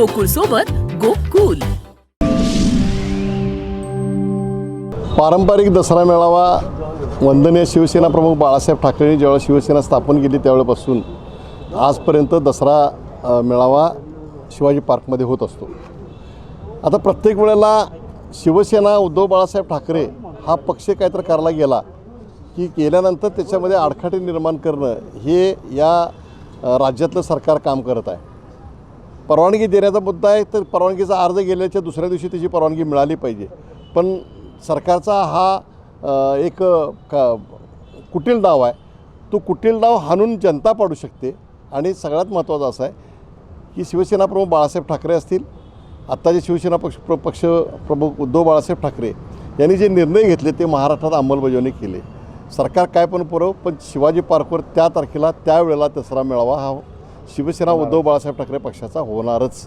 गोकुळ सोबत गोकुल. पारंपरिक दसरा मेळावा वंदनीय शिवसेना प्रमुख बाळासाहेब ठाकरेंनी ज्यावेळेला शिवसेना स्थापन केली त्यावेळेपासून आजपर्यंत दसरा मेळावा शिवाजी पार्कमध्ये होत असतो. आता प्रत्येक वेळेला शिवसेना उद्धव बाळासाहेब ठाकरे हा पक्ष काहीतरी करायला गेला की गेल्यानंतर त्याच्यामध्ये आडखाटे निर्माण करणं हे या राज्यातलं सरकार काम करत आहे. परवानगी देण्याचा मुद्दा आहे तर परवानगीचा अर्ज गेल्याच्या दुसऱ्या दिवशी त्याची परवानगी मिळाली पाहिजे. पण सरकारचा हा एक का कुटील डाव आहे. तो कुटील डाव हाणून जनता पाडू शकते. आणि सगळ्यात महत्त्वाचं असं आहे की शिवसेना प्रमुख बाळासाहेब ठाकरे असतील आत्ताचे शिवसेना पक्ष प्र पक्ष प्रमुख उद्धव बाळासाहेब ठाकरे यांनी जे निर्णय घेतले ते महाराष्ट्रात अंमलबजावणी केले. सरकार काय पण पुरव पण शिवाजी पार्कवर त्या तारखेला त्यावेळेला दसरा मेळावा हा शिवसेना उद्धव बाळासाहेब ठाकरे पक्षाचा होणारच.